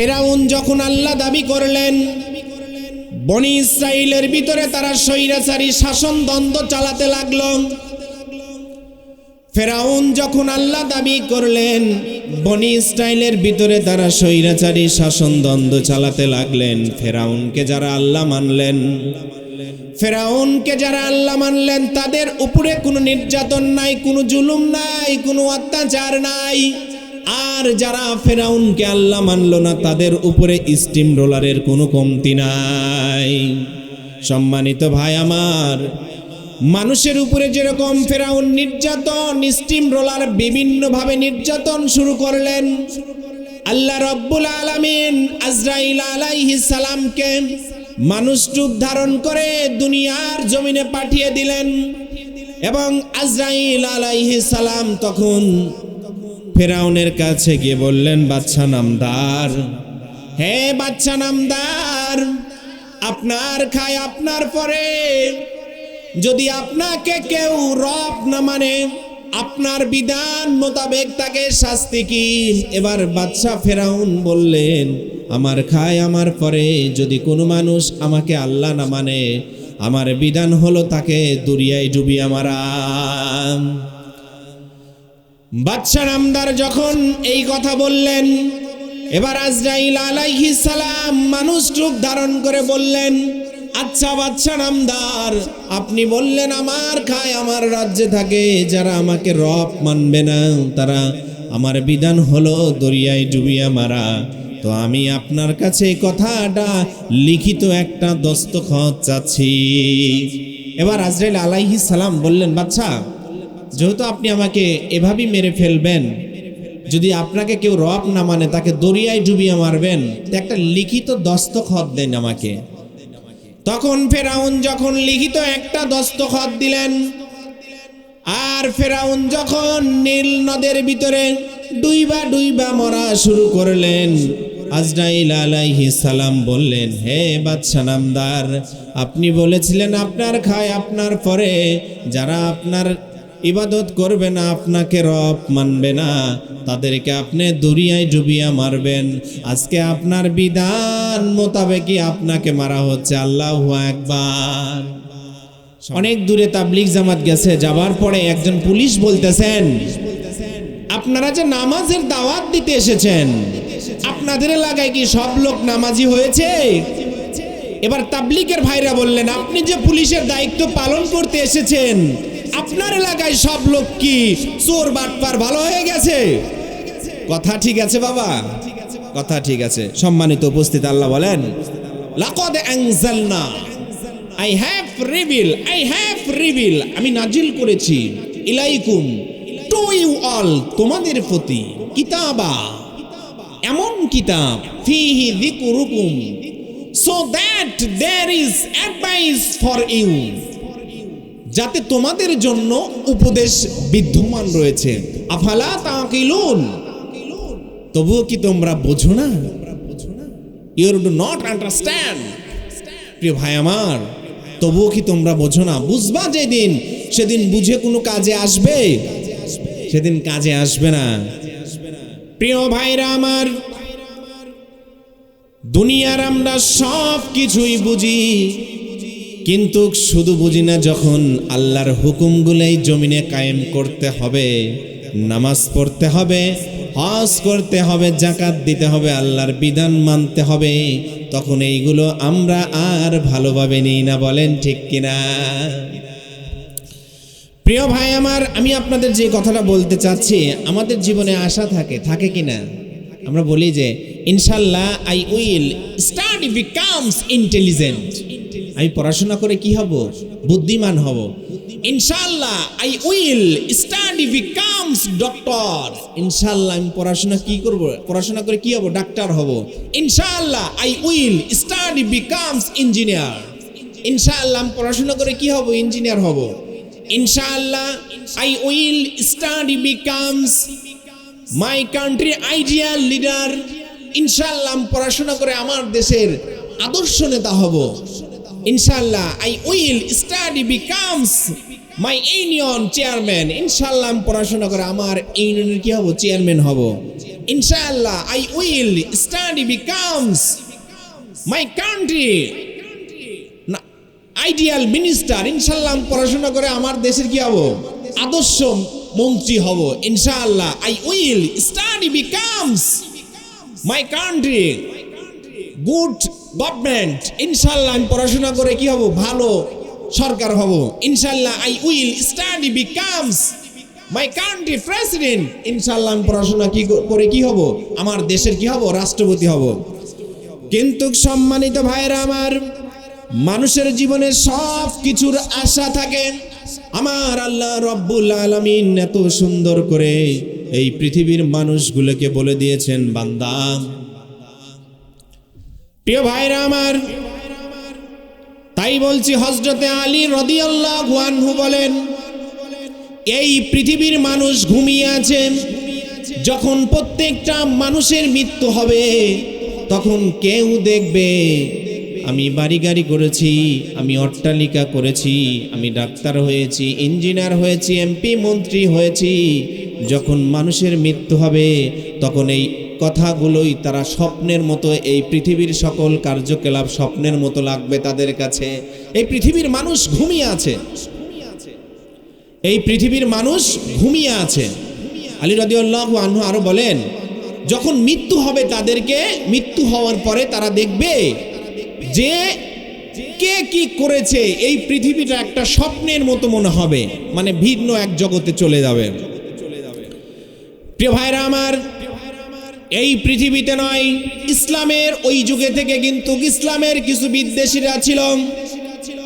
ফেরাউন যখন আল্লাহ দাবি করলেন, বনি ইসরায়েলের ভিতরে তারা স্বৈরাচারী শাসন দ্বন্দ্ব চালাতে লাগল। ফেরাউন যখন আল্লাহ দাবি করলেন, বনি ইসরায়েলের ভিতরে তারা স্বৈরাচারী শাসন দ্বন্দ্ব চালাতে লাগলেন। ফেরাউনকে যারা আল্লাহ মানলেন, ফেরাউনকে যারা আল্লাহ মানলেন, তাদের উপরে কোনো নির্যাতন নাই, কোনো জুলুম নাই, কোনো অত্যাচার নাই। আর যারা ফেরাউনকে আল্লাহ মানল না, তাদের উপরে স্টিম রোলারের কোনো কমতি নাই। সম্মানিত ভাই আমার, মানুষের উপরে যেরকম ফেরাউন নির্যাতন, স্টিম রোলার বিভিন্নভাবে নির্যাতন শুরু করলেন, আল্লাহ রব্বুল আলামিন আজরাইল আলাইহিস সালামকে মানুষ রূপ ধারণ করে দুনিয়ার জমিনে পাঠিয়ে দিলেন এবং আজরাইল আলাইহি সালাম তখন ফেরাউনের কাছে গিয়ে বললেন, বাচ্চা নামদার। হে বাচ্চা নামদার, আপনার খায় আপনার পরে। যদি আপনাকে কেউ রব না মানে আপনার বিধান মোতাবেক তাকে শাস্তি কি? এবার বাদশাহ ফেরাউন বললেন, আমার খায় আমার পরে, যদি কোনো মানুষ আমাকে আল্লাহ না মানে আমার বিধান হলো তাকে দুরিয়ায় ডুবিয়ে মারা। বাদশাহ নামদার যখন এই কথা বললেন, এবার আজরাইল আলাইহিস সালাম মানুষ রূপ ধারণ করে বললেন আচ্ছা বাচ্চা নামদার, আপনি বললেন আমার খায় আমার রাজ্যে থাকে, যারা আমাকে রব মানবে না, তারা আমার বিধান হলো দরিয়ায় ডুবিয়া মারা। তো আমি আপনার কাছে কথাটা লিখিত একটা দস্তখত চাচ্ছি। এবার আজরাইল আলাইহিস সালাম বললেন বাচ্চা যেহেতু আপনি আমাকে এভাবেই মেরে ফেলবেন, যদি আপনাকে কেউ রব না মানে তাকে দরিয়ায় ডুবিয়ে মারবেন একটা লিখিত দস্তখত দেন আমাকে। তখন ফেরাউন যখন লিখিত একটা দস্তখত দিলেন, আর ফেরাউন যখন নীল নদের ভিতরে ডুইবা ডুইবা মরা শুরু করলেন, আজরাইল আলাইহি সালাম বললেন, হে বাদশা নামদার, আপনি বলেছিলেন আপনার খায় আপনার পরে, যারা আপনার ইবাদত করবে না, আপনাকে রব মানবে না। তাদেরকে আপনি দরিয়ায় ডুবিয়া মারবেন। আজকে আপনার বিধান মোতাবেকই আপনাকে মারা হচ্ছে, আল্লাহ একবার অনেক দূরে তাবলিগ জামাত গেছে, যাবার পরে একজন পুলিশ বলতেছেন, আপনারা যে নামাজের দাওয়াত দিতে এসেছেন, আপনাদের এলাকায় কি সব লোক নামাজি হয়েছে? এবার তাবলিকের ভাইরা বললেন, আপনি যে পুলিশের দায়িত্ব পালন করতে এসেছেন আপনার এলাকায় সব লোক কি চোর বাটপার ভালো হয়ে গেছে? কথা ঠিক আছে বাবা। কথা ঠিক আছে। সম্মানিত উপস্থিত আল্লাহ বলেন, লাকদ আনজালনা I have reveal I have reveal আমি নাজিল করেছি ইলাইকুম টু ইউ অল তোমাদের প্রতি কিতাবা, এমন কিতাব, ফিহি যিকরুকুম so that there is advice for you যাতে তোমাদের জন্য উপদেশ বিদ্যমান রয়েছে। আফালা তাকিলুন। তবুও কি তোমরা বোঝো না? ইউর ডু নট আন্ডারস্ট্যান্ড প্রিয় ভাই আমার, তবুও কি তোমরা বোঝো না? বুঝবা যেদিন, সেদিন বুঝে কোনো কাজে আসবে। সেদিন কাজে আসবে না। প্রিয় ভাইরা আমার, দুনিয়ার আমরা সব কিছুই বুঝি। কিন্তু শুধু বুঝি না যখন আল্লাহর হুকুমগুলোই জমিনে কায়েম করতে হবে, নামাজ পড়তে হবে, হজ করতে হবে জাকাত দিতে হবে, আল্লাহর বিধান মানতে হবে, তখন এইগুলো আমরা আর ভালোভাবে নিই না, বলেন ঠিক কিনা? প্রিয় ভাই আমার, আমি আপনাদের যে কথাটা বলতে চাচ্ছি, আমাদের জীবনে আশা থাকে থাকে কিনা? আমরা বলি যে, ইনশাল্লাহ I will study becomes intelligent আমি পড়াশোনা করে কি হব? বুদ্ধিমান হব। ইনশাল্লাহ I will study becomes doctor ইনশাল্লাহ আমি পড়াশোনা কি করব? পড়াশোনা করে কি হব? ডাক্তার হব। ইনশাল্লাহ I will study becomes engineer ইনশাআল্লাহ, আমি পড়াশোনা করে কি হব? ইঞ্জিনিয়ার হব। ইনশাআল্লাহ I will study becomes my country ideal leader ইনশাআল্লাহ পড়াশোনা করে আমার দেশের আদর্শ নেতা হব। ইনশাআল্লাহ I will study becomes my union chairman ইনশাআল্লাহ আমি পড়াশোনা করে আমার ইউনিয়নের কি হব? চেয়ারম্যান হব। ইনশাআল্লাহ I will study becomes my country ideal minister ইনশাল্লাহ আমি পড়াশোনা করে আমার দেশের কি হব? আদর্শ মন্ত্রী হব। ইনশাআল্লাহ I will study becomes my country good government ইনশাল্লাহ আমি পড়াশোনা করে কি হব? ভালো সরকার হব। ইনশাল্লাহ I will study becomes my country president ইনশাল্লাহ আমি পড়াশোনা কি করে কি হব? আমার দেশের কি হব? রাষ্ট্রপতি হব। কিন্তু সম্মানিত ভাইরা আমার, মানুষের জীবনে সব কিছুর আশা থাকে। আমার আল্লাহ রব্বুল আলামিন এত সুন্দর করে এই পৃথিবীর মানুষগুলোকে বলে দিয়েছেন, বান্দা প্রিয় ভাইরা আমার, তাই বলছি হজরতে আলী রদিয়াল্লাহু আনহু বলেন, এই পৃথিবীর মানুষ ঘুমিয়ে আছে, যখন প্রত্যেকটা মানুষের মৃত্যু হবে, তখন কেউ দেখবে, আমি বাড়ি গাড়ি করেছি, আমি অট্টালিকা করেছি, আমি ডাক্তার হয়েছি, ইঞ্জিনিয়ার হয়েছি, এমপি মন্ত্রী হয়েছি, যখন মানুষের মৃত্যু হবে, তখন এই কথাগুলোই তারা স্বপ্নের মতো, এই পৃথিবীর সকল কার্যকলাপ স্বপ্নের মতো লাগবে তাদের কাছে। এই পৃথিবীর মানুষ ঘুমিয়ে আছে। এই পৃথিবীর মানুষ ঘুমিয়ে আছে। আলী রাদিউল্লাহ আনহু আরও বলেন, যখন মৃত্যু হবে তাদেরকে, মৃত্যু হওয়ার পরে তারা দেখবে যে কে কি করেছে, এই পৃথিবীটা একটা স্বপ্নের মতো মনে হবে মানে ভিন্ন এক জগতে চলে যাবে। প্রিয় ভাইরা আমার এই পৃথিবীতে নয় ইসলামের ওই যুগে থেকে কিন্তু ইসলামের কিছু বিদ্বেষীরা ছিল।